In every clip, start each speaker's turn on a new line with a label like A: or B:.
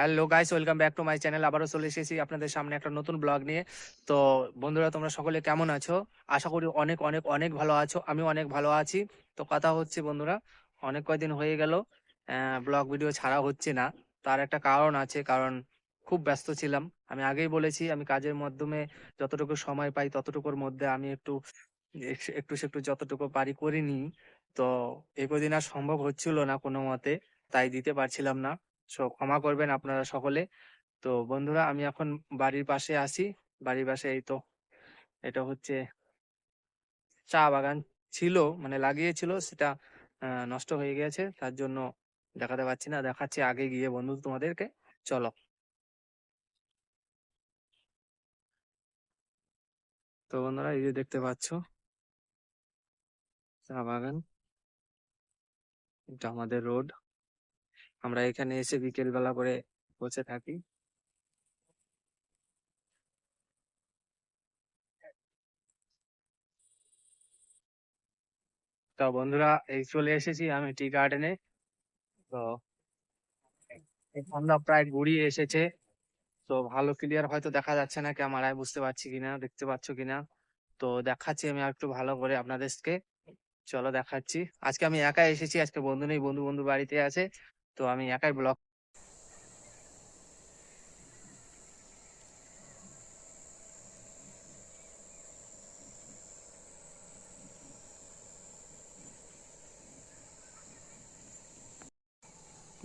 A: Hello guys welcome back to my channel আবারও চলে এসেছি আপনাদের সামনে একটা নতুন ব্লগ নিয়ে। তো বন্ধুরা, তোমরা সকলে কেমন আছো? আশা করি অনেক অনেক অনেক ভালো আছো। আমি অনেক ভালো আছি। তো কথা হচ্ছে, বন্ধুরা, অনেক কয়দিন হয়ে গেল ব্লগ ভিডিও ছাড়া হচ্ছে না। তার একটা কারণ আছে, কারণ খুব ব্যস্ত ছিলাম। আমি আগেই বলেছি, আমি কাজের মাধ্যমে যতটুকু সময় পাই, ততটুকুর মধ্যে আমি একটু একটু একটু একটু যতটুকু পারি করে নিই তো এই কদিন আর সম্ভব হচ্ছিল না কোনো মতে, তাই দিতে পারছিলাম না। সো ক্ষমা করবেন আপনারা সকলে। তো বন্ধুরা, আমি এখন বাড়ির পাশে আছি। বাড়ির পাশে এই তো, এটা হচ্ছে চা বাগান ছিল মানে লাগিয়েছিল, সেটা নষ্ট হয়ে গেছে। তার জন্য দেখাতে পাচ্ছি না, দেখাচ্ছি আগে গিয়ে বন্ধু তোমাদেরকে। চলো। তো বন্ধুরা, এই যে দেখতে পাচ্ছ, চা বাগান। এটা আমাদের রোড। আমরা এখানে এসে বিকেল বেলা করে বসে থাকি। তো বন্ধুরা, এই চলে এসেছি আমি টি গার্ডেনে। তো আমরা প্রায় গড়িয়ে এসেছে। তো ভালো ক্লিয়ার হয়তো দেখা যাচ্ছে না ক্যামেরায়, বুঝতে পারছি কিনা, দেখতে পাচ্ছ কিনা। তো দেখাচ্ছি আমি একটু ভালো করে আপনাদেরকে। চলো দেখাচ্ছি। আজকে আমি একা এসেছি, আজকে বন্ধু নেই, বন্ধু বন্ধু বাড়িতে আছে। তো আমি একাই ব্লগ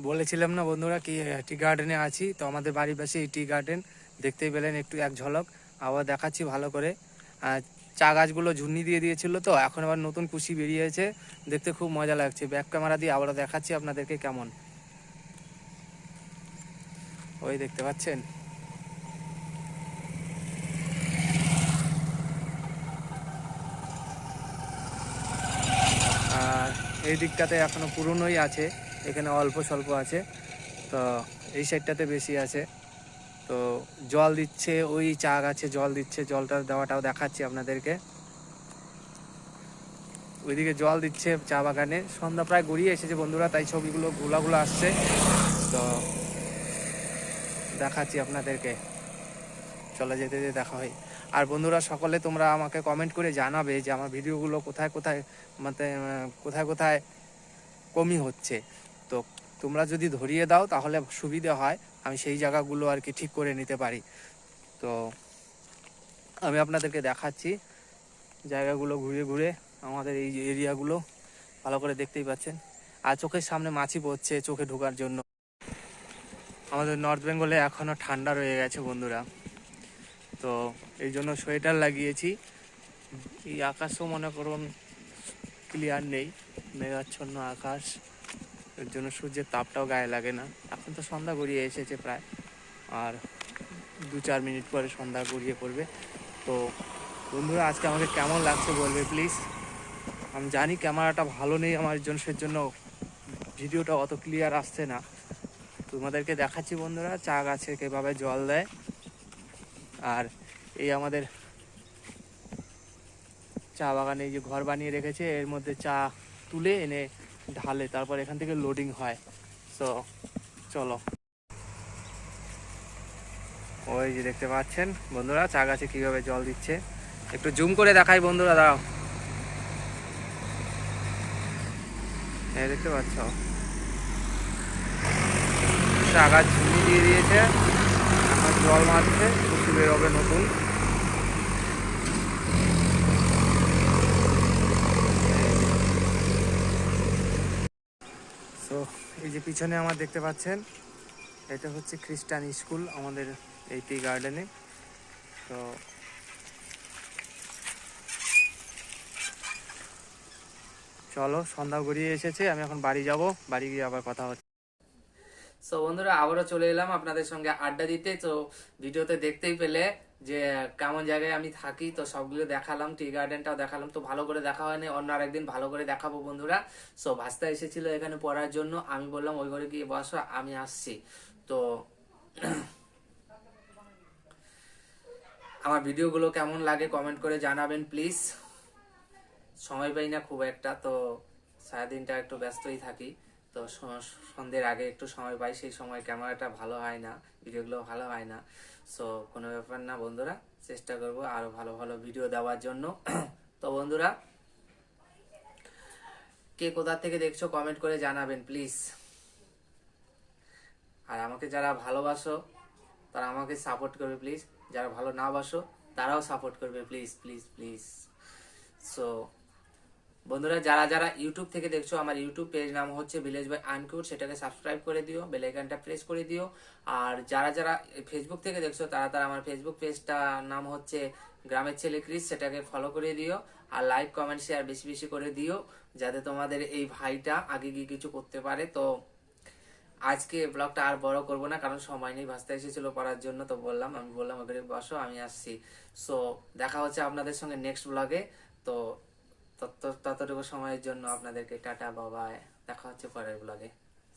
A: বলেছিলাম না বন্ধুরা কি টি গার্ডেনে আছি, তো আমাদের বাড়ির পাশে এই টি গার্ডেন দেখতেই পেলেন একটু এক ঝলক, আবার দেখাচ্ছি ভালো করে। চা গাছগুলো ঝুন্নি দিয়ে দিয়েছিল তো, এখন আবার নতুন কুশি বেরিয়েছে, দেখতে খুব মজা লাগছে। ব্যাক ক্যামেরা দিয়ে আবারও দেখাচ্ছি আপনাদেরকে কেমন। ওই দেখতে পাচ্ছেন? আর এই দিকটাতে এখনও পুরনোই আছে, এখানে অল্প স্বল্প আছে, তো এই সাইডটাতে বেশি আছে। তো জল দিচ্ছে, ওই চা গাছে জল দিচ্ছে, জলটা দেওয়াটাও দেখাচ্ছি আপনাদেরকে। ওইদিকে জল দিচ্ছে চা বাগানে, সন্ধ্যা প্রায় গড়িয়ে এসেছে বন্ধুরা, তাই ছবিগুলো গোলাগুলো আসছে। তো দেখাচ্ছি আপনাদেরকে। চলে যেতে যেতে দেখা হয়। আর বন্ধুরা, সকলে তোমরা আমাকে কমেন্ট করে জানাবে যে আমার ভিডিওগুলো কোথায় কোথায় মানে কোথায় কোথায় কমই হচ্ছে। তো তোমরা যদি ধরিয়ে দাও, তাহলে সুবিধে হয়। আমি সেই জায়গাগুলো আর কি ঠিক করে নিতে পারি। তো আমি আপনাদেরকে দেখাচ্ছি জায়গাগুলো ঘুরে ঘুরে আমাদের এই এরিয়াগুলো ভালো করে দেখতেই পাচ্ছেন। আর চোখের সামনে মাছি পড়ছে চোখে ঢোকার জন্য। আমাদের নর্থ বেঙ্গলে এখনও ঠান্ডা রয়ে গেছে বন্ধুরা। তো এই জন্য সোয়েটার লাগিয়েছি। এই আকাশও মনে করুন ক্লিয়ার নেই, মেঘাচ্ছন্ন আকাশ। এর জন্য সূর্যের তাপটাও গায়ে লাগে না। এখন তো সন্ধ্যা গড়িয়ে এসেছে প্রায়। আর দু চার মিনিট পরে সন্ধ্যা গড়িয়ে পড়বে। তো বন্ধুরা, আজকে আমাকে কেমন লাগছে বলবে প্লিজ আমি জানি ক্যামেরাটা ভালো নেই আমার জন্য, সেজন্য ভিডিওটা অত ক্লিয়ার আসছে না। তোমাদেরকে দেখাচ্ছি বন্ধুরা, চা গাছে কীভাবে জল দেয়। আর এই আমাদের চা বাগানে যে ঘর বানিয়ে রেখেছে, এর মধ্যে চা তুলে এনে ঢালে, তারপর এখান থেকে লোডিং হয়। তো চলো। ওই যে দেখতে পাচ্ছেন বন্ধুরা, চা গাছে কীভাবে জল দিচ্ছে। একটু জুম করে দেখাই বন্ধুরা, দাঁড়াও। হ্যাঁ দেখতে পাচ্ছ? গাছ ঝুমি দিয়ে দিয়েছে। এখন জল মারছে কুচি বেরোবে নতুন। তো এই যে পিছনে আমার দেখতে পাচ্ছেন, এটা হচ্ছে খ্রিস্টান স্কুল আমাদের এই টি গার্ডেনে তো চলো, সন্ধ্যা গড়িয়ে এসেছে, আমি এখন বাড়ি যাব, বাড়ি গিয়ে আবার কথা হচ্ছে। সো বন্ধুরা, আবারও চলে এলাম আপনাদের সঙ্গে আড্ডা দিতে। তো, ভিডিওতে দেখতেই পেলে যে, কেমন জায়গায় আমি থাকি, তো সবগুলো দেখালাম টি গার্ডেনটাও দেখালাম। তো, ভালো করে দেখা হয়নি, অন্য আরেকদিন ভালো করে দেখাবো বন্ধুরা। সো ভাস্তা এসেছিল এখানে পড়ার জন্য, আমি বললাম, ওই ঘরে গিয়ে বসো, আমি আসছি। তো, আমার ভিডিওগুলো কেমন লাগে কমেন্ট করে জানাবেন প্লিজ সময় পাই না খুব একটা, তো সারাদিনটা একটু ব্যস্তই থাকি।
B: তো সন্ধ্যের আগে একটু সময় পাই, সেই সময় ক্যামেরাটা ভালো হয় না, ভিডিওগুলো ভালো হয় না। সো কোনো ব্যাপার না বন্ধুরা, চেষ্টা করব আরও ভালো ভালো ভিডিও দেওয়ার জন্য। তো বন্ধুরা, কে কোথা থেকে দেখছ কমেন্ট করে জানাবেন প্লিজ আর আমাকে যারা ভালোবাসো, তারা আমাকে সাপোর্ট করবে প্লিজ যারা ভালো না বাসো, তারাও সাপোর্ট করবে প্লিজ প্লিজ প্লিজ সো বন্ধুরা, যারা যারা ইউটিউব থেকে দেখছ, আমার ইউটিউব পেজ নাম হচ্ছে ভিলেজ বাই আনকিউট সেটাকে সাবস্ক্রাইব করে দিও বেল আইকনটা প্রেস করে দিও। আর যারা যারা ফেসবুক থেকে দেখছ, তারা তারা আমার ফেসবুক পেজটা নাম হচ্ছে গ্রামের ছেলে ক্রিস, সেটাকে ফলো করে দিও। আর লাইক কমেন্ট শেয়ার বেশি বেশি করে দিও, যাতে তোমাদের এই ভাইটা আগে গিয়ে কিছু করতে পারে। তো আজকে ব্লগটা আর বড় করব না, কারণ সময় নেই, ভাস্তা এসেছিল পড়ার জন্য, তো বললাম, আমি বললাম, ওখানে বসো, আমি আসছি। সো দেখা হচ্ছে আপনাদের সঙ্গে নেক্সট ব্লগে তো ততটুকু সময়ের জন্য আপনাদেরকে টাটা বাবা দেখা হচ্ছে পরের ব্লগে